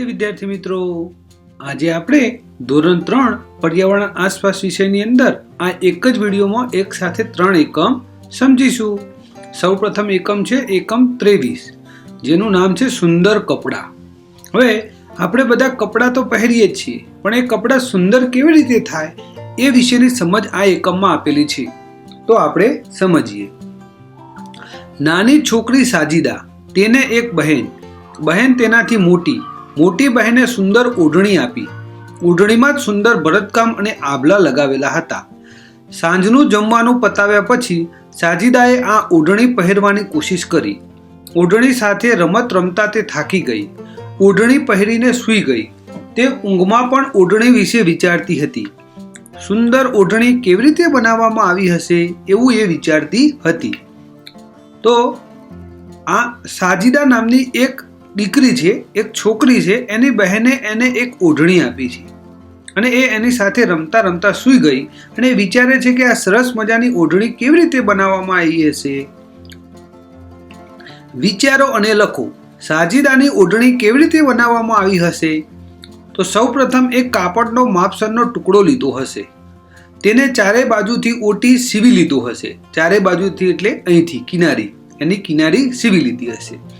નમસ્તે વિદ્યાર્થી મિત્રો. આજે આપણે ધોરણ ત્રણ પર્યાવરણ આસપાસ વિષયની અંદર આ એક જ વિડીયોમાં એક સાથે ત્રણ એકમ સમજીશું. સૌપ્રથમ એકમ છે એકમ ત્રેવીસ, જેનું નામ છે સુંદર કપડાં. હવે આપણે બધા કપડાં તો પહેરીએ જ છીએ, પણ એ કપડાં સુંદર કેવી રીતે થાય એ વિશેની સમજ આ એકમમાં આપેલી છે. તો આપણે સમજીએ. નાની છોકરી સાજીદા, તેને એક બહેન. બહેન તેનાથી મોટી. મોટી બહેને સુંદર ઓઢણી આપી. ઓઢણીમાં જ સુંદર ભરતકામ અને આભલા લગાવેલા હતા. સાંજનું જમવાનું પતાવ્યા પછી સાજીદાએ આ ઓઢણી પહેરવાની કોશિશ કરી. ઓઢણી સાથે રમત રમતા તે થાકી ગઈ. ઓઢણી પહેરીને સૂઈ ગઈ. તે ઊંઘમાં પણ ઓઢણી વિશે વિચારતી હતી. સુંદર ઓઢણી કેવી રીતે બનાવવામાં આવી હશે? એવું એ વિચારતી હતી. તો આ સાજીદા નામની એક દીકરી છે, એક છોકરી છે, એની બહેને એને એક ઓઢણી આપી છે. અને એ એની સાથે રમતા રમતા સૂઈ ગઈ અને એ વિચારે છે કે આ સરસ મજાની ઓઢણી કેવી રીતે બનાવવામાં આવી હશે? વિચારો અને લખો, સાજીદાની ઓઢણી કેવી રીતે બનાવવામાં આવી હશે? તો સૌપ્રથમ એક કાપડનો માપસરનો ટુકડો લીધો હશે. તેને ચારે બાજુથી ઓટી સીવી લીધો હશે. ચારે બાજુથી એટલે અહીંથી કિનારી, એની કિનારી સીવી લીધી હશે.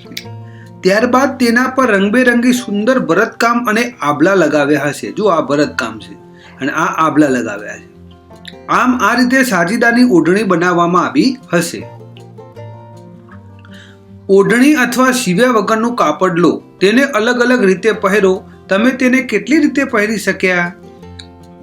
ત્યારબાદ તેના પર રંગબેરંગી સુંદર ભરતકામ અને આભલા લગાવ્યા હશે. જો આ ભરતકામ છે અને આ આભલા લગાવ્યા છે. આમ આ રીતે સાજીદાની ઓઢણી બનાવવામાં આવી હશે. ઓઢણી અથવા સીવ્યા વગરનું કાપડ લો. તેને અલગ અલગ રીતે પહેરો. તમે તેને કેટલી રીતે પહેરી શક્યા?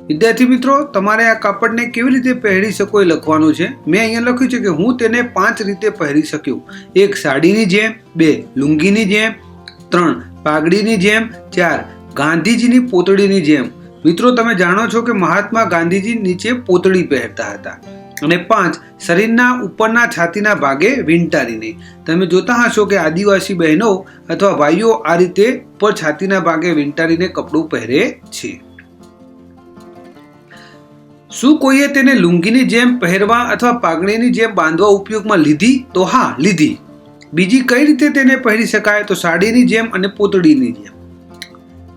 વિદ્યાર્થી મિત્રો, તમારે આ કાપડને કેવી રીતે પહેરી શકો એ લખવાનું છે. મેં અહીંયા લખ્યું છે કે હું તેને પાંચ રીતે પહેરી શક્યું. એક સાડીની જેમ, બે લુંગીની જેમ, ત્રણ પાઘડીની જેમ, ચાર ગાંધીજીની પોતળીની જેમ. મિત્રો, તમે જાણો છો કે મહાત્મા ગાંધીજી નીચે પોતળી પહેરતા હતા અને પાંચ શરીરના ઉપરના છાતીના ભાગે વીંટારીને. તમે જોતા હશો કે આદિવાસી બહેનો અથવા ભાઈઓ આ રીતે ઉપર છાતીના ભાગે વીંટારીને કપડું પહેરે છે. શું કોઈએ તેને લુંગીની જેમ પહેરવા અથવા પાઘડીની જેમ બાંધવા ઉપયોગમાં લીધી? તો હા, લીધી. બીજી કઈ રીતે તેને પહેરી શકાય? તો સાડીની જેમ અને પોતળીની જેમ.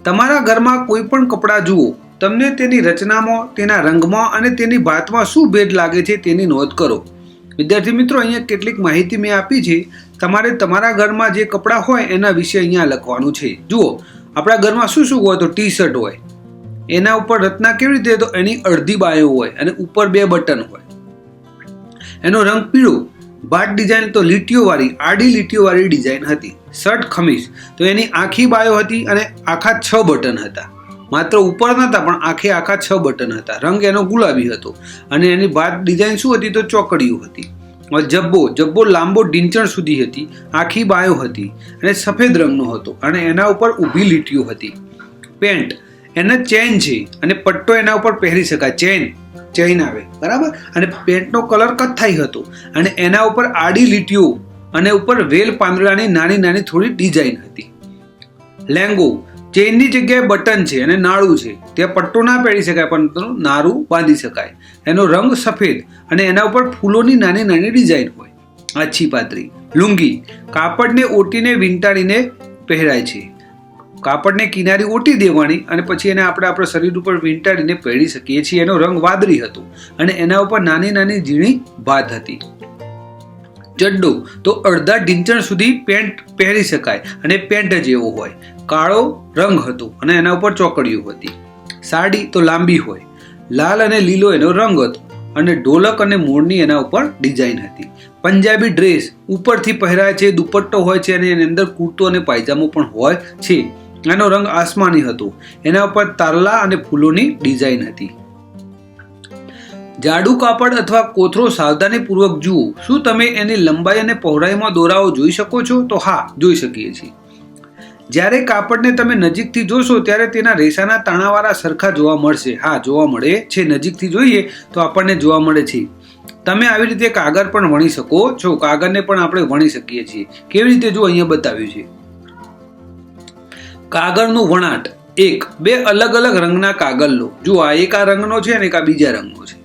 તમારા ઘરમાં કોઈ પણ કપડાં જુઓ. તમને તેની રચનામાં, તેના રંગમાં અને તેની ભાતમાં શું ભેદ લાગે છે તેની નોંધ કરો. વિદ્યાર્થી મિત્રો, અહીંયા કેટલીક માહિતી મેં આપી છે. તમારે તમારા ઘરમાં જે કપડાં હોય એના વિશે અહીંયા લખવાનું છે. જુઓ, આપણા ઘરમાં શું શું હોય તો ટી શર્ટ હોય એના ઉપર રચના કેવી રીતે તો એની અડધી બાયો હોય અને ઉપર બે બટન હોય. એનો રંગ પીળો. ભાટ ડિઝાઇન તો લીટીઓવાળી, આડી લીટીઓવાળી ડિઝાઇન હતી. શર્ટ ખમીસ. તો એની આખી બાયો હતી અને આખા છ બટન હતા. માત્ર ઉપર નહોતા પણ આખે આખા છ બટન હતા. રંગ એનો ગુલાબી હતો. અને એની ભાત ડિઝાઇન શું હતી તો ચોકડીઓ હતી. જબ્બો. જબ્બો લાંબો ડીંચણ સુધી હતી. આખી બાયો હતી અને સફેદ રંગનો હતો અને એના ઉપર ઊભી લીટીઓ હતી. પેન્ટ. એને ચેન છે. અને પટ્ટો એના ઉપર પહેરી શકાય. ચેન ચેન આવે. બરાબર? અને પેન્ટનો કલર કથ્થાઈ હતો. અને એના ઉપર આડી લીટીઓ અને ઉપર વેલ પાંદડાની નાની નાની થોડી ડિઝાઇન હતી. લેંગો, ચેનની જગ્યાએ બટન છે અને નાળું છે. ત્યાં પટ્ટો ના પહેરી શકાય પરંતુ નારું બાંધી શકાય. એનો રંગ સફેદ અને એના ઉપર ફૂલોની નાની નાની ડિઝાઇન હોય. આછી પાતરી લુંગી, કાપડને ઓટીને વીંટાળીને પહેરાય છે. કાપડને કિનારી ઓટી દેવાની અને પછી એને આપણે આપણા શરીર ઉપર વીંટાડીને પહેરી શકીએ છીએ. એનો રંગ વાદળી હતો અને એના ઉપર નાની નાની ઝીણી ભાત હતી. ચડ્ડો તો અડધા ઢીંચણ સુધી પેન્ટ પહેરી શકાય અને પેન્ટ જ એવો હોય. કાળો રંગ હતો અને એના ઉપર ચોકડીઓ હતી. સાડી તો લાંબી હોય. લાલ અને લીલો એનો રંગ હતો અને ઢોલક અને મોરની એના ઉપર ડિઝાઇન હતી. પંજાબી ડ્રેસ ઉપરથી પહેરાય છે, દુપટ્ટો હોય છે અને એની અંદર કુર્તો અને પાયજામો પણ હોય છે. એનો રંગ આસમાની હતો. એના ઉપર તારલા અને ફૂલોની ડિઝાઇન હતી. જાડુ કાપડ અથવા કોથરો સાવધાનીપૂર્વક જુઓ. શું તમે એની લંબાઈ અને પહોળાઈમાં દોરાઓ જોઈ શકો છો? તો હા, જોઈ શકીએ છીએ. જ્યારે કાપડને તમે નજીકથી જોશો, ત્યારે તેના રેસાના તાણાવાળા સરખા જોવા મળશે. હા, જોવા મળે છે. નજીકથી જોઈએ તો આપણને જોવા મળે છે. તમે આવી રીતે કાગળ પણ વણી શકો છો. કાગળને પણ આપણે વણી શકીએ છીએ. કેવી રીતે? જો અહીંયા બતાવ્યું છે. કાગળનું વણાટ. એક, બે અલગ અલગ રંગના કાગળ લો જો આ એક આ રંગનો છે અને એક આ બીજા રંગનો છે.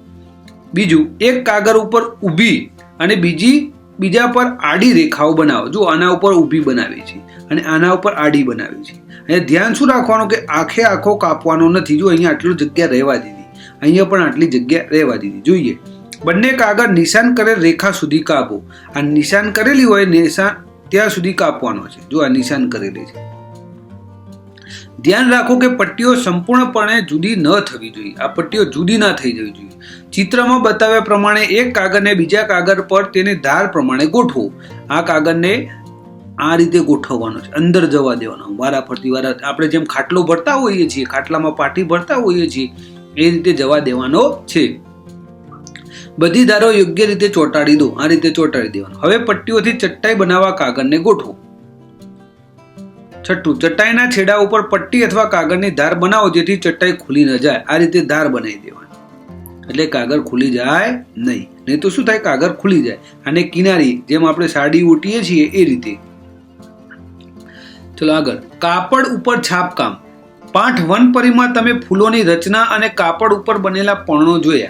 બીજું, એક કાગળ ઉપર ઊભી અને બીજી, બીજા પર આડી રેખાઓ બનાવો. જો આના ઉપર ઊભી બનાવી છે અને આના ઉપર આડી બનાવી છે. અને ધ્યાન શું રાખવાનું કે આખે આખો કાપવાનો નથી. જો અહીંયા આટલું જગ્યા રહેવા દીધી. અહીંયા પણ આટલી જગ્યા રહેવા દીધી. જોઈએ. બંને કાગળ નિશાન કરેલ રેખા સુધી કાપો. આ નિશાન કરેલી હોય, નિશાન ત્યાં સુધી કાપવાનો છે. જો આ નિશાન કરેલી છે. ધ્યાન રાખો કે પટ્ટીઓ સંપૂર્ણપણે જુદી ન થવી જોઈએ. આ પટ્ટીઓ જુદી ના થઈ જવી જોઈએ. ચિત્રમાં બતાવ્યા પ્રમાણે એક કાગળને બીજા કાગળ પર તેની ધાર પ્રમાણે ગોઠવો. આ કાગળને આ રીતે ગોઠવવાનો છે. અંદર જવા દેવાનો. વારા ફરતી વારા આપણે જેમ ખાટલો ભરતા હોઈએ છીએ, ખાટલામાં પાટી ભરતા હોઈએ છીએ, એ રીતે જવા દેવાનો છે. બધી ધારો યોગ્ય રીતે ચોંટાડી દો. આ રીતે ચોંટાડી દેવાનો. હવે પટ્ટીઓથી ચટ્ટાઈ બનાવવા કાગળને ગોઠવો. છઠ્ઠું, ચટાઈના છેડા ઉપર પટ્ટી અથવા કાગળની ધાર બનાવો જેથી ચટ્ટાઈ ખુલી ન જાય. આ રીતે ધાર બનાવી દેવાની. એટલે કાગળ ખુલી જાય નહીં. નહીં તો શું થાય? કાગળ ખુલી જાય. અને કિનારી જેમ આપણે સાડી ઓટીએ છીએ એ રીતે. ચલો આગળ. કાપડ ઉપર છાપકામ પાઠ વન પરિમાં તમે ફૂલોની રચના અને કાપડ ઉપર બનેલા પર્ણો જોયા.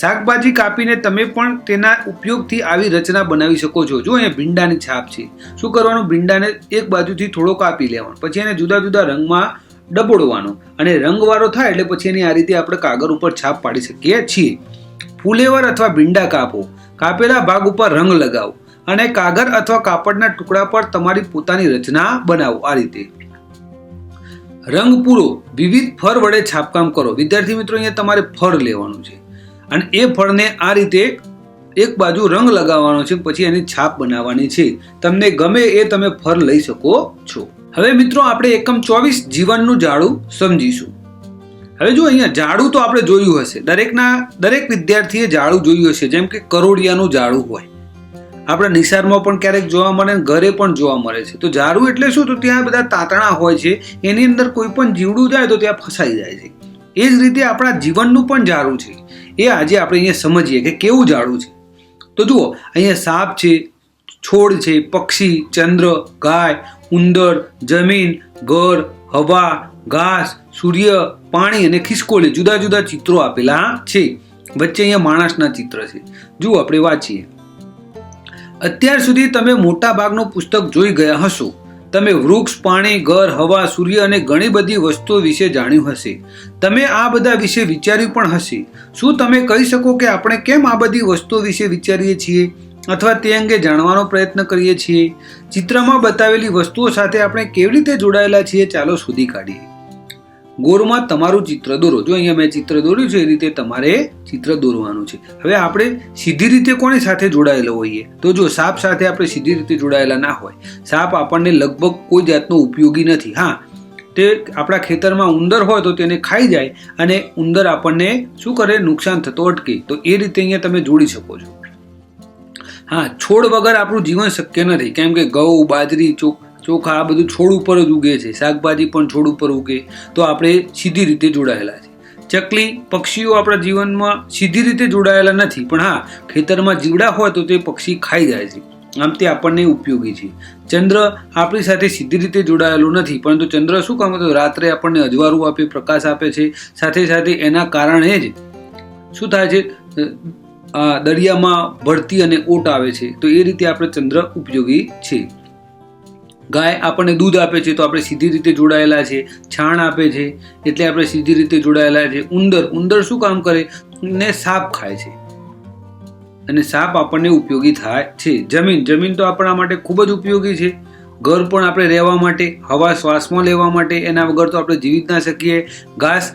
શાકભાજી કાપીને તમે પણ તેના ઉપયોગથી આવી રચના બનાવી શકો છો. જો અહીંયા ભીંડાની છાપ છે, શું કરવાનું? ભીંડાને એક બાજુથી થોડો કાપી લેવાનો, પછી એને જુદા જુદા રંગમાં ડબોડવાનો અને રંગવાળો થાય એટલે પછી એની આ રીતે આપણે કાગળ ઉપર છાપ પાડી શકીએ છીએ. ફુલેવર અથવા ભીંડા કાપો. કાપેલા ભાગ ઉપર રંગ લગાવો અને કાગળ અથવા કાપડના ટુકડા પર તમારી પોતાની રચના બનાવો આ રીતે. રંગ પૂરો. વિવિધ ફળ વડે છાપકામ કરો. વિદ્યાર્થી મિત્રો, અહીંયા તમારે ફળ લેવાનું છે. અને એ ફળને આ રીતે એક બાજુ રંગ લગાવવાનો છે, પછી એની છાપ બનાવવાની છે. તમને ગમે એ તમે ફળ લઈ શકો છો. હવે મિત્રો, આપણે એકમ ચોવીસ જીવનનું જાડું સમજીશું. હવે જો અહીંયા જાડું તો આપણે જોયું હશે. દરેકના, દરેક વિદ્યાર્થીએ જાડું જોયું હશે, જેમ કે કરોડિયાનું જાડું હોય. આપણા નિસારમાં પણ ક્યારેક જોવા મળે ને ઘરે પણ જોવા મળે છે. તો જાડું એટલે શું? તો ત્યાં બધા તાતણા હોય છે. એની અંદર કોઈ પણ જીવડું જાય તો ત્યાં ફસાઈ જાય છે. એ જ રીતે આપણા જીવનનું પણ જાડું છે. એ આજે આપણે અહીંયા સમજીએ કે કેવું જાડું છે. તો જુઓ, અહીંયા સાપ છે, છોડ છે, પક્ષી, ચંદ્ર, ગાય, ઉંદર, જમીન, ઘર, હવા, ઘાસ, સૂર્ય, પાણી અને ખિસકોલી જુદા જુદા ચિત્રો આપેલા છે. વચ્ચે અહીંયા માણસના ચિત્ર છે. જુઓ, આપણે વાંચીએ. અત્યાર સુધી તમે મોટા ભાગનું પુસ્તક જોઈ ગયા હશો. તમે વૃક્ષ, પાણી, ઘર, હવા, સૂર્ય અને ઘણી બધી વસ્તુઓ વિશે જાણ્યું હશે. તમે આ બધા વિશે વિચાર્યું પણ હશે. શું તમે કહી શકો કે આપણે કેમ આ બધી વસ્તુઓ વિશે વિચારીએ છીએ? અથવા તે અંગે જાણવાનો પ્રયત્ન કરીએ છીએ? ચિત્રમાં બતાવેલી વસ્તુઓ સાથે આપણે કેવી રીતે જોડાયેલા છીએ? ચાલો શોધી કાઢીએ. ગોરમાં તમારું ચિત્ર દોરો. જો અહીંયા મેં ચિત્ર દોર્યું છે, એ રીતે તમારે ચિત્ર દોરવાનું છે. હવે આપણે સીધી રીતે કોની સાથે જોડાયેલો હોઈએ? તો જો સાપ સાથે આપણે સીધી રીતે જોડાયેલા ના હોય, સાપ આપણને લગભગ કોઈ જાતનો ઉપયોગી નથી. હા, તે આપણા ખેતરમાં ઉંદર હોય તો તેને ખાઈ જાય અને ઉંદર આપણને શું કરે? નુકસાન થતો અટકે. તો એ રીતે અહીંયા તમે જોડી શકો છો. હા, છોડ વગર આપણું જીવન શક્ય નથી. કેમ કે ઘઉં બાજરી ચોક ચોખા, આ બધું છોડ ઉપર જ ઉગે છે. શાકભાજી પણ છોડ ઉપર ઉગે. તો આપણે સીધી રીતે જોડાયેલા છે. ચકલી પક્ષીઓ આપણા જીવનમાં સીધી રીતે જોડાયેલા નથી. પણ હા, ખેતરમાં જીવડા હોય તો તે પક્ષી ખાઈ જાય છે. આમ તે આપણને ઉપયોગી છે. ચંદ્ર આપણી સાથે સીધી રીતે જોડાયેલો નથી. પરંતુ ચંદ્ર શું કામ તો રાત્રે આપણને અજવાળું આપે, પ્રકાશ આપે છે. સાથે સાથે એના કારણે જ શું થાય છે? દરિયામાં ભરતી અને ઓટ આવે છે. તો એ રીતે આપણે ચંદ્ર ઉપયોગી છે. ગાય આપણને દૂધ આપે છે તો આપણે સીધી રીતે જોડાયેલા છે, છાણ આપે છે, એટલે આપણે સીધી રીતે જોડાયેલા છે. ઉંદર ઉંદર શું કામ કરે? ને સાપ ખાય છે. અને સાપ આપણને ઉપયોગી થાય છે. જમીન જમીન તો આપણા માટે ખૂબ જ ઉપયોગી છે. ઘર પણ આપણે રહેવા માટે, હવા શ્વાસમાં લેવા માટે, એના વગર તો આપણે જીવી ના શકીએ. ઘાસ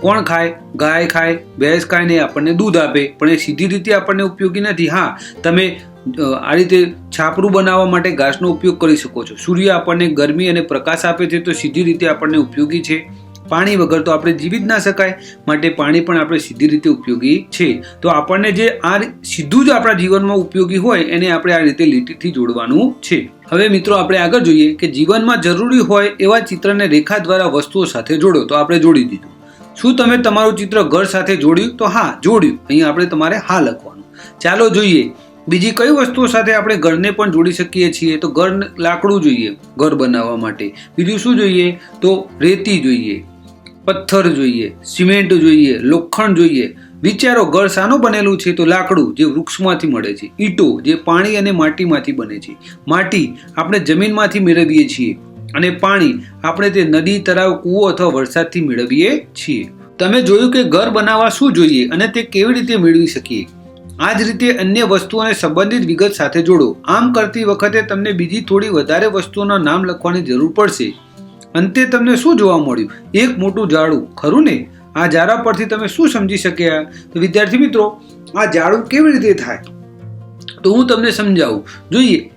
કોણ ખાય? ગાય ખાય, ભેંસ ખાય ને આપણને દૂધ આપે. પણ એ સીધી રીતે આપણને ઉપયોગી નથી. હા, તમે આ રીતે છાપરું બનાવવા માટે ઘાસનો ઉપયોગ કરી શકો છો. સૂર્ય આપણને ગરમી અને પ્રકાશ આપે છે તો સીધી રીતે આપણને ઉપયોગી છે. પાણી વગર તો આપણે જીવી જ ના શકાય. માટે પાણી પણ આપણે સીધી રીતે ઉપયોગી છે. તો આપણને જે આ સીધું જ આપણા જીવનમાં ઉપયોગી હોય એને આપણે આ રીતે લીટીથી જોડવાનું છે. હવે મિત્રો આપણે આગળ જોઈએ કે જીવનમાં જરૂરી હોય એવા ચિત્રને રેખા દ્વારા વસ્તુઓ સાથે જોડો. તો આપણે જોડી દીધું. શું તમે તમારું ચિત્ર ઘર સાથે જોડ્યું? તો હા, જોડ્યું. અહીં આપણે તમારે હા લખવાનું. ચાલો જોઈએ. બીજી કઈ વસ્તુઓ સાથે આપણે ઘરને પણ જોડી શકીએ છીએ? તો ઘર લાકડું જોઈએ ઘર બનાવવા માટે. બીજું શું જોઈએ? તો રેતી જોઈએ, પથ્થર જોઈએ, સિમેન્ટ જોઈએ, લોખંડ જોઈએ. વિચારો, ઘર શાનું બનેલું છે તો લાકડું જે વૃક્ષમાંથી મળે છે, ઈંટો જે પાણી અને માટીમાંથી બને છે. માટી આપણે જમીનમાંથી મેળવીએ છીએ અને પાણી આપણે તે નદી, તળાવ, કૂવો અથવા વરસાદથી મેળવીએ છીએ. તમે જોયું કે ઘર બનાવવા શું જોઈએ અને તે કેવી રીતે મેળવી શકીએ? આ જ રીતે અન્ય વસ્તુઓને સંબંધિત વિગત સાથે જોડો. આમ કરતી વખતે તમને બીજી થોડી વધારે વસ્તુઓના નામ લખવાની જરૂર પડશે. અંતે તમને શું જોવા મળ્યું? એક મોટું ઝાડું, ખરું ને? આ ઝાડા પરથી તમે શું સમજી શક્યા? તો વિદ્યાર્થી મિત્રો, આ ઝાડું કેવી રીતે થાય? તો હું તમને સમજાવું. જોઈએ.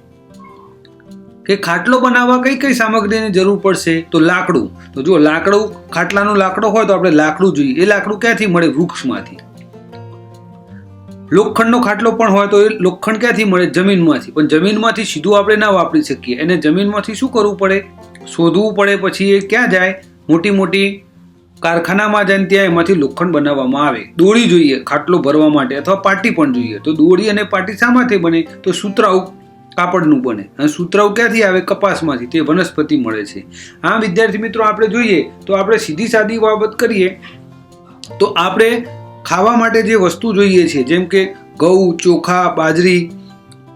કે ખાટલો બનાવવા કઈ કઈ સામગ્રીની જરૂર પડશે? તો લાકડું. તો જો લાકડું, ખાટલાનું લાકડું હોય તો આપણે લાકડું જોઈએ. એ લાકડું ક્યાંથી મળે? વૃક્ષમાંથી. લોખંડનો ખાટલો પણ હોય તો એ લોખંડ ક્યાંથી મળે? જમીનમાંથી. પણ જમીનમાંથી સીધું આપણે ના વાપરી શકીએ. એને જમીનમાંથી શું કરવું પડે? શોધવું પડે પછી એ ક્યાં જાય? મોટી મોટી કારખાનામાં જાય ત્યાં એમાંથી લોખંડ બનાવવામાં આવે. દોરી જોઈએ, ખાટલો ભરવા માટે અથવા પાટી પણ જોઈએ. તો દોરી અને પાટી શામાંથી બને? તો સુતરાઉ કાપડનું બને. અને સુતરાઉ ક્યાંથી આવે? કપાસમાંથી. તે વનસ્પતિ મળે છે. આ વિદ્યાર્થી મિત્રો, આપણે જોઈએ તો આપણે સીધી સાદી બાબત કરીએ તો આપણે ખાવા માટે જે વસ્તુ જોઈએ છે, જેમ કે ઘઉં, ચોખા, બાજરી,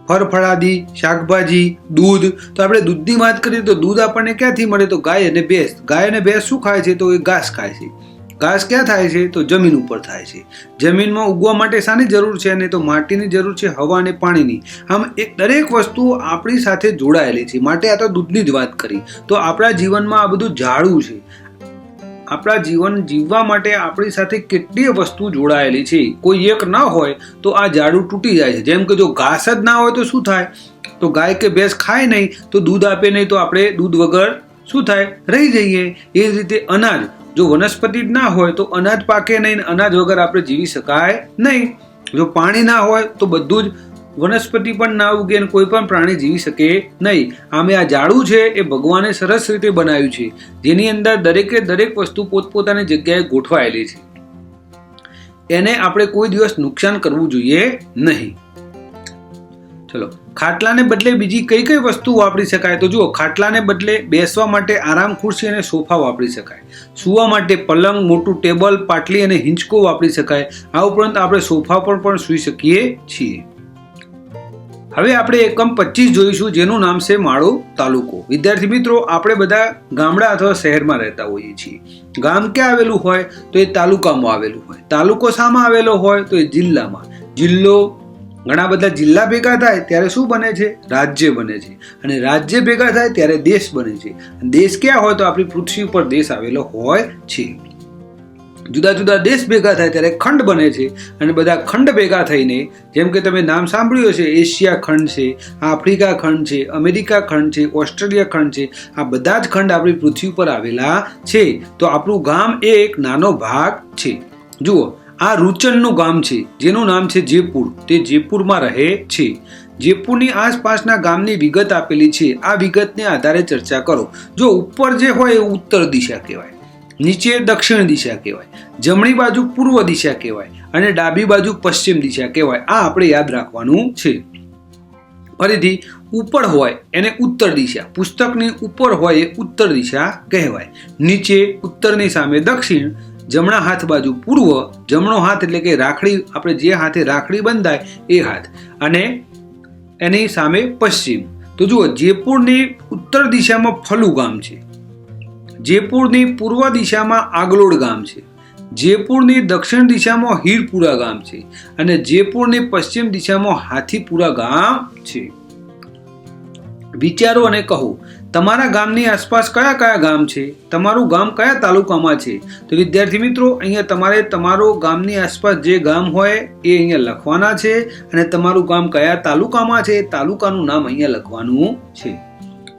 ફળફળાદી, શાકભાજી, દૂધ, તો આપણે દૂધની વાત કરીએ તો દૂધ આપણને ક્યાંથી મળે? તો ગાય અને ભેંસ. ગાય અને ભેંસ શું ખાય છે? તો એ ઘાસ ખાય છે. ઘાસ ક્યાં થાય છે? તો જમીન ઉપર થાય છે. જમીનમાં ઉગવા માટે શાની જરૂર છે અને તો માટીની જરૂર છે, હવા અને પાણીની? આમ એ દરેક વસ્તુ આપણી સાથે જોડાયેલી છે. માટે આ તો દૂધની જ વાત કરી. તો આપણા જીવનમાં આ બધું જાળવું છે. આપણા જીવન જીવવા માટે આપણી સાથે કેટલીય વસ્તુ જોડાયેલી છે. કોઈ એક ના હોય તો આ ઝાડુ તૂટી જાય છે. જેમ કે જો ઘાસ જ ના હોય તો શું થાય? તો ગાય કે ભેંસ ખાય નહીં, તો દૂધ આપે નહીં, તો આપણે દૂધ વગર શું થાય? રહી જઈએ. એ જ રીતે અનાજ. જો વનસ્પતિ જ ના હોય તો અનાજ પાકે નહીં અનાજ વગર આપણે જીવી શકાય નહીં. જો પાણી ના હોય તો બધું જ વનસ્પતિ પણ ના ઉગે અને કોઈ પણ પ્રાણી જીવી શકે નહીં. આમે આ ઝાડું છે એ ભગવાને સરસ રીતે બનાવ્યું છે. જેની અંદર દરેકે દરેક વસ્તુ પોતપોતાની જગ્યાએ ગોઠવાયેલી છે. એને આપણે કોઈ દિવસ નુકસાન કરવું જોઈએ નહીં. ચલો, ખાટલાને બદલે બીજી કઈ કઈ વસ્તુ વાપરી શકાય? તો જુઓ, ખાટલાને બદલે બેસવા માટે આરામ ખુરશી અને સોફા વાપરી શકાય. સૂવા માટે પલંગ, મોટું ટેબલ, પાટલી અને હિંચકો વાપરી શકાય. આ ઉપરાંત આપણે સોફા પર પણ સૂઈ શકીએ છીએ. હવે આપણે એકમ પચીસ જોઈશું, જેનું નામ છે માળો તાલુકો. વિદ્યાર્થી મિત્રો, આપણે બધા ગામડા અથવા શહેરમાં રહેતા હોઈએ છીએ. ગામ ક્યાં આવેલું હોય? તો એ તાલુકામાં આવેલું હોય. તાલુકો શામાં આવેલો હોય? તો એ જિલ્લામાં. જિલ્લો ઘણા બધા જિલ્લા ભેગા થાય, ત્યારે શું બને છે? રાજ્ય બને છે. અને રાજ્ય ભેગા થાય, ત્યારે દેશ બને છે. દેશ ક્યાં હોય? તો આપણી પૃથ્વી ઉપર દેશ આવેલો હોય છે. જુદા જુદા દેશ ભેગા થાય ત્યારે ખંડ બને છે અને બધા ખંડ ભેગા થઈને, જેમ કે તમે નામ સાંભળ્યું હશે, એશિયા ખંડ છે, આફ્રિકા ખંડ છે, અમેરિકા ખંડ છે, ઓસ્ટ્રેલિયા ખંડ છે, આ બધા જ ખંડ આપણી પૃથ્વી પર આવેલા છે. તો આપણું ગામ એ એક નાનો ભાગ છે. જુઓ, આ રૂચનનું ગામ છે, જેનું નામ છે જયપુર તે જયપુરમાં રહે છે. જયપુરની આસપાસના ગામની વિગત આપેલી છે. આ વિગતને આધારે ચર્ચા કરો. જો ઉપર જે હોય એ ઉત્તર દિશા કહેવાય. નીચે દક્ષિણ દિશા કહેવાય, જમણી બાજુ પૂર્વ દિશા કહેવાય અને ડાબી બાજુ પશ્ચિમ દિશા કહેવાય. આ આપણે યાદ રાખવાનું છે. ફરીથી, ઉપર હોય એને ઉત્તર દિશા, પુસ્તકની ઉપર હોય એ ઉત્તર દિશા કહેવાય. નીચે, ઉત્તરની સામે દક્ષિણ, જમણા હાથ બાજુ પૂર્વ, જમણો હાથ એટલે કે રાખડી, આપણે જે હાથે રાખડી બંધાય એ હાથ. અને એની સામે પશ્ચિમ. તો જુઓ, જયપુરની ઉત્તર દિશામાં ફલુ ગામ છે. જયપુરની પૂર્વ દિશામાં આગલોડ ગામ છે. જયપુરની દક્ષિણ દિશામાં હીરપુરા ગામ છે અને જયપુરની પશ્ચિમ દિશામાં હાથીપુરા ગામ છે. વિચારો અને કહો, તમારા ગામની આસપાસ કયા કયા ગામ છે? તમારું ગામ કયા તાલુકામાં છે? તો વિદ્યાર્થી મિત્રો, અહીંયા તમારે તમારો ગામની આસપાસ જે ગામ હોય એ અહીંયા લખવાના છે અને તમારું ગામ કયા તાલુકામાં છે? તાલુકાનું નામ અહીંયા લખવાનું છે.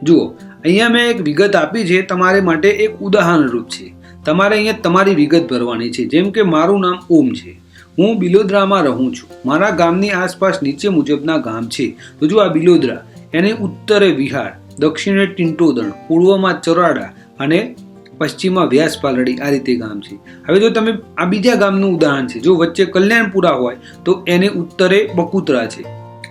જુઓ અહીંયા મેં એક વિગત આપી છે તમારે માટે એક ઉદાહરણરૂપ છે. તમારે અહીંયા તમારી વિગત ભરવાની છે, જેમ કે મારું નામ ઓમ છે. હું બિલોદરામાં રહું છું. મારા ગામની આસપાસ નીચે મુજબના ગામ છે. તો જો આ બિલોદરા, એની ઉત્તરે વિહાર, દક્ષિણે ટિંટોદણ, પૂર્વમાં ચરાડા અને પશ્ચિમમાં વ્યાસ પાલડી આ રીતે ગામ છે. હવે જો તમે આ બીજા ગામનું ઉદાહરણ છે, જો વચ્ચે કલ્યાણપુરા હોય, તો એને ઉત્તરે બકુતરા છે.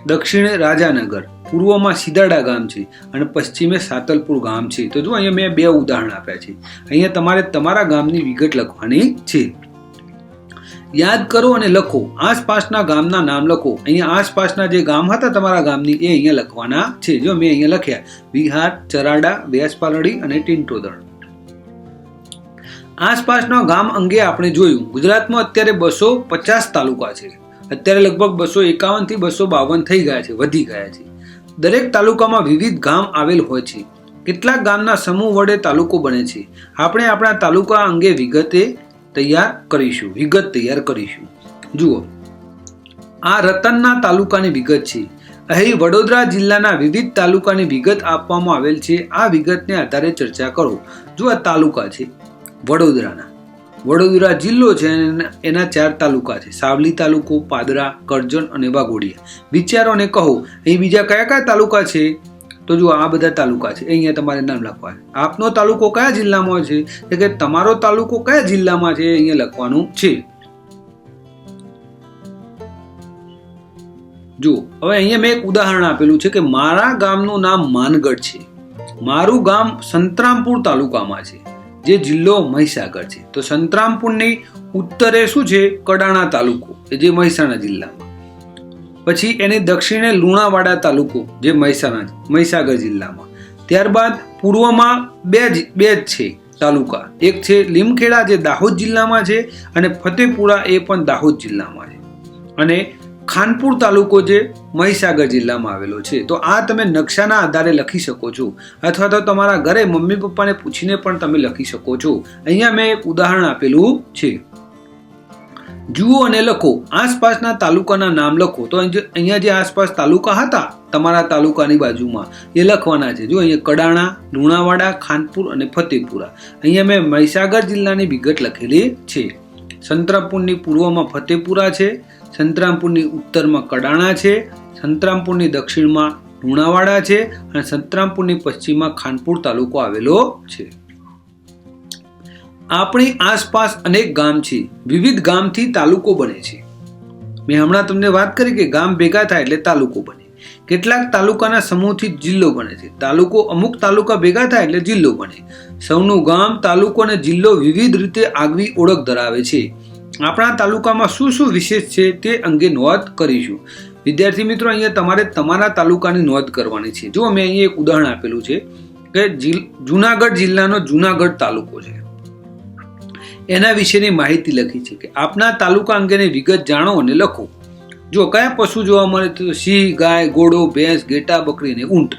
દક્ષિણે રાજાનગર પૂર્વમાં સિદાડા ગામ છે અને પશ્ચિમે સાતલપુર ગામ છે. તો જો અહીંયા મેં બે ઉદાહરણ આપ્યા છે. અહીંયા તમારે તમારા ગામની વિગત લખવાની છે. યાદ કરો અને લખો. આસપાસના ગામના નામ લખો. અહીંયા આસપાસના જે ગામ હતા તમારા ગામની એ અહીંયા લખવાના છે. જો મેં અહીંયા લખ્યા, વિહાર, ચરાડા, વ્યાસપાલડી અને ટિંટોદળ. આસપાસના ગામ અંગે આપણે જોયું. ગુજરાતમાં અત્યારે બસો પચાસ તાલુકા છે. અત્યારે લગભગ બસો એકાવનથી બસો બાવન થઈ ગયા છે, વધી ગયા છે. દરેક તાલુકામાં વિવિધ ગામ આવેલ હોય છે. કેટલાક ગામના સમૂહ વડે તાલુકો બને છે. આપણે આપણા તાલુકા અંગે વિગતે તૈયાર કરીશું, વિગત તૈયાર કરીશું. જુઓ, આ રતનના તાલુકાની વિગત છે. અહીં વડોદરા જિલ્લાના વિવિધ તાલુકાની વિગત આપવામાં આવેલ છે. આ વિગતને આધારે ચર્ચા કરો. જો આ તાલુકા છે, વડોદરાના. વડોદરા જિલ્લો છે એના- ચાર તાલુકા છે. સાવલી તાલુકો, પાદરા, કરજણ અને વાઘોડિયા. વિચારો અને કહો, અહીં બીજા કયા કયા તાલુકા છે? તો જુઓ, આ બધા તાલુકા છે. અહીંયા તમારે નામ લખવા આપનો તાલુકો કયા જિલ્લામાં છે? એટલે કે તમારો તાલુકો કયા જિલ્લામાં છે અહીંયા લખવાનું છે. જુઓ, હવે અહીંયા મેં એક ઉદાહરણ આપેલું છે કે મારા ગામનું નામ માનગઢ છે. મારું ગામ સંતરામપુર તાલુકામાં છે. જે જિલ્લો મહીસાગર છે. તો સંતરામપુરની ઉત્તરે શું છે? કડાણા તાલુકો જે મહેસાણા જિલ્લામાં. પછી એની દક્ષિણે લુણાવાડા તાલુકો, જે મહેસાણા, મહીસાગર જિલ્લામાં. ત્યારબાદ પૂર્વમાં બે જ બે જ છે તાલુકા. એક છે લીમખેડા, જે દાહોદ જિલ્લામાં છે, અને ફતેપુરા એ પણ દાહોદ જિલ્લામાં છે. અને ખાનપુર તાલુકો જે મહીસાગર જિલ્લામાં આવેલો છે. તો આ તમે નકશાના આધારે લખી શકો છો. અથવા તો તમારા ઘરે મમ્મી પપ્પાને પૂછીને પણ તમે લખી શકો છો. અહીંયા મેં એક ઉદાહરણ આપેલું છે. જુઓ અને લખો. આસપાસના તાલુકાના નામ લખો. તો અહીં અહીંયા જે આસપાસ તાલુકા હતા, તમારા તાલુકાની બાજુમાં, એ લખવાના છે. જો અહીંયા કડાણા, લુણાવાડા, ખાનપુર અને ફતેપુરા. અહીંયા મેં મહીસાગર જિલ્લાની વિગત લખેલી છે. સંતરાપુરની પૂર્વમાં ફતેપુરા છે. સંતરામપુરની ઉત્તરમાં કડાણા છે, સંતરામપુરની દક્ષિણમાં લુણાવાડા છે અને સંતરામપુરની પશ્ચિમમાં ખાનપુર તાલુકો આવેલો છે. આપણી આસપાસ અનેક ગામ છે, વિવિધ ગામથી તાલુકો બને છે. મેં હમણાં તમને વાત કરી કે ગામ ભેગા થાય એટલે તાલુકો બને. કેટલાક તાલુકાના સમૂહથી જિલ્લો બને છે. તાલુકો અમુક તાલુકા ભેગા થાય એટલે જિલ્લો બને. સૌનું ગામ, તાલુકો અને જિલ્લો વિવિધ રીતે આગવી ઓળખ ધરાવે છે. આપણા તાલુકામાં શું શું વિશેષ છે તે અંગે નોંધ કરીશું. વિદ્યાર્થી મિત્રો, અહીંયા તમારે તમારા તાલુકાની નોંધ કરવાની છે. જો મેં અહીંયા એક ઉદાહરણ આપેલું છે કે જુનાગઢ જિલ્લાનો જુનાગઢ તાલુકો છે. એના વિશેની માહિતી લખી છે કે આપના તાલુકા અંગેની વિગત જાણો અને લખો. જો કયા પશુ જોવા મળે તો સિંહ, ગાય, ઘોડો, ભેંસ, ઘેટા, બકરી અને ઊંટ.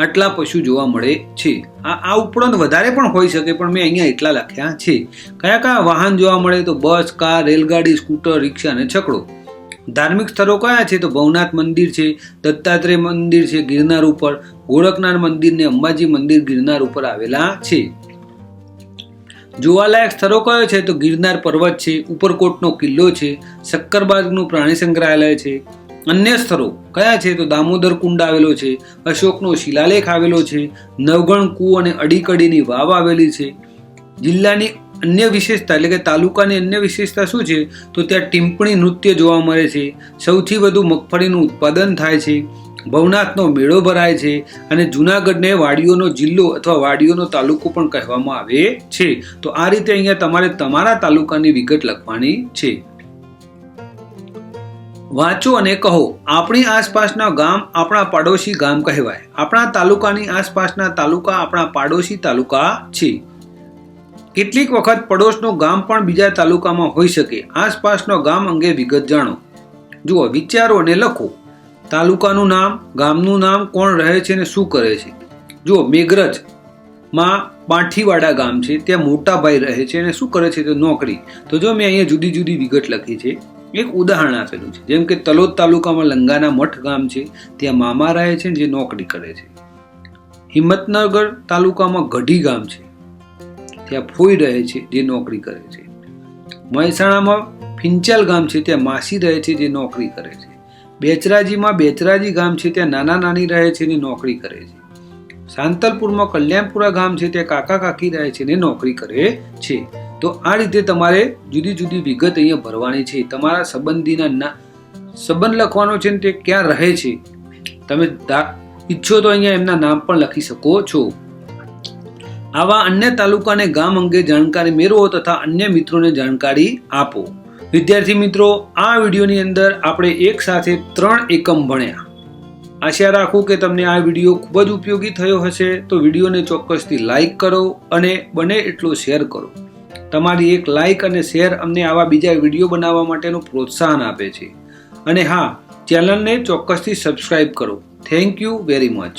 આટલા પશુ જોવા મળે છે. આ આ ઉપરાંત વધારે પણ હોઈ શકે, પણ મેં અહીંયા એટલા લખ્યા છે. કયા કયા વાહન જોવા મળે તો બસ, કાર, રેલગાડી, સ્કૂટર, રિક્ષા અને છકડો. ધાર્મિક સ્થળો કયા છે તો ભવનાથ મંદિર છે, દત્તાત્રેય મંદિર છે, ગિરનાર ઉપર ગોરખનાથ મંદિર ને અંબાજી મંદિર ગિરનાર ઉપર આવેલા છે. જોવાલાયક સ્થળો કયો છે તો ગિરનાર પર્વત છે, ઉપરકોટનો કિલ્લો છે, શક્કરબાગનું પ્રાણી સંગ્રહાલય છે અન્ય સ્થળો. કયા છે? તો દામોદર કુંડ આવેલો છે, અશોકનો શિલાલેખ આવેલો છે, નવગણ કૂ અને અડીકડીની વાવ આવેલી છે. જિલ્લાની અન્ય વિશેષતા એટલે કે તાલુકાની અન્ય વિશેષતા શું છે? તો ત્યાં ટીમ્પણી નૃત્ય જોવા મળે છે. સૌથી વધુ મગફળીનું ઉત્પાદન થાય છે. ભવનાથનો મેળો ભરાય છે અને જૂનાગઢને વાડીઓનો જિલ્લો અથવા વાડીઓનો તાલુકો પણ કહેવામાં આવે છે. તો આ રીતે અહીંયા તમારે તમારા તાલુકાની વિગત લખવાની છે. વાંચો અને કહો. આપણી આસપાસના ગામ આપણા પાડોશી ગામ કહેવાય. આપણા તાલુકાની આસપાસના તાલુકા આપણા પાડોશી તાલુકા છે. કેટલીક વખત પડોશનું ગામ પણ બીજા તાલુકામાં હોઈ શકે. આસપાસનો ગામ અંગે વિગત જાણો. જુઓ, વિચારો અને લખો. તાલુકાનું નામ, ગામનું નામ, કોણ રહે છે અને શું કરે છે? જુઓ, મેઘરજમાં બાંઠીવાડા ગામ છે. ત્યાં મોટાભાઈ રહે છે અને શું કરે છે? તો નોકરી. તો જો મેં અહીંયા જુદી જુદી વિગત લખી છે. એક ઉદાહરણ આપેલું છે. જેમ કે તલોદ તાલુકામાં લંગાના મઠ ગામ છે, ત્યાં મામા રહે છે જે નોકરી કરે છે. હિંમતનગર તાલુકામાં ગઢી ગામ છે, ત્યાં ફોઈ રહે છે, જે નોકરી કરે છે. મહેસાણામાં ફિંચાલ ગામ છે, ત્યાં માસી રહે છે, જે નોકરી કરે છે. બેચરાજીમાં બેચરાજી ગામ છે, ત્યાં નાના નાની રહે છે, ને નોકરી કરે છે. સાંતલપુરમાં કલ્યાણપુરા ગામ છે, ત્યાં કાકા કાકી રહે છે, ને નોકરી કરે છે. તો આ રીતે તમારે જુદી જુદી વિગત અહીંયા ભરવાની છે. તમારા સંબંધીના ના સંબંધ લખવાનો છે ને તે ક્યાં રહે છે? તમે ઈચ્છો તો અહીંયા એમના નામ પણ લખી શકો છો. આવા અન્ય તાલુકા અને ગામ અંગે જાણકારી મેળવો તથા અન્ય મિત્રોને જાણકારી આપો. વિદ્યાર્થી મિત્રો, આ વિડીયોની અંદર આપણે એક સાથે ત્રણ એકમ ભણ્યા. આશા રાખું કે તમને આ વીડિયો ખૂબ જ ઉપયોગી થયો હશે. તો વિડીયોને ચોક્કસથી લાઈક કરો અને બને એટલો શેર કરો. તમારી એક લાઇક અને શેર અમને આવા બીજા વીડિયો બનાવવા માટેનું પ્રોત્સાહન આપે છે. અને હા ચેનલને ચોક્કસથી સબસ્ક્રાઈબ કરો. Thank you very much